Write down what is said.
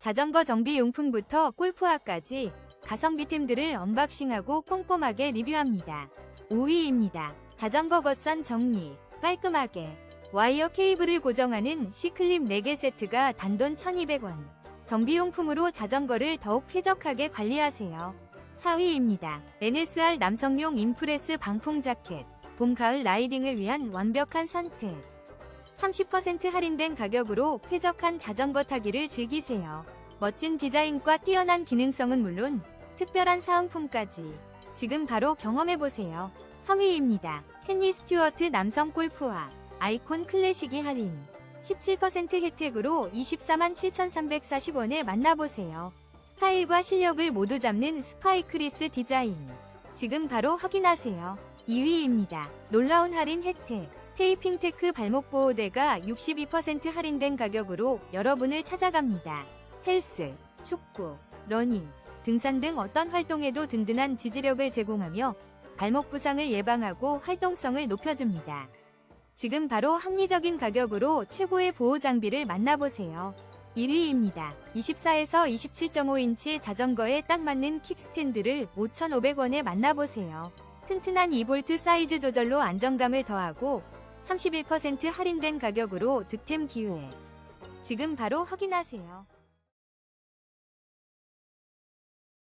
자전거 정비 용품부터 골프화까지 가성비 템들을 언박싱하고 꼼꼼하게 리뷰합니다. 5위입니다. 자전거 겉선 정리, 깔끔하게. 와이어 케이블을 고정하는 C클립 4개 세트가 단돈 1200원. 정비용품으로 자전거를 더욱 쾌적하게 관리하세요. 4위입니다. NSR 남성용 인프레스 방풍 자켓. 봄, 가을 라이딩을 위한 완벽한 선택. 30% 할인된 가격으로 쾌적한 자전거 타기를 즐기세요. 멋진 디자인과 뛰어난 기능성은 물론 특별한 사은품까지 지금 바로 경험해보세요. 3위입니다. 헨리 스튜어트 남성 골프화 아이콘 클래식이 할인 17% 혜택으로 24만 7,340원에 만나보세요. 스타일과 실력을 모두 잡는 스파이크리스 디자인 지금 바로 확인하세요. 2위입니다. 놀라운 할인 혜택 테이핑 테크 발목 보호대가 62% 할인된 가격으로 여러분을 찾아갑니다. 헬스, 축구, 러닝, 등산 등 어떤 활동에도 든든한 지지력을 제공하며 발목 부상을 예방하고 활동성을 높여줍니다. 지금 바로 합리적인 가격으로 최고의 보호 장비를 만나보세요. 1위입니다. 24에서 27.5인치 자전거에 딱 맞는 킥스탠드를 5,500원에 만나보세요. 튼튼한 2볼트 사이즈 조절로 안정감을 더하고 31% 할인된 가격으로 득템 기회. 지금 바로 확인하세요.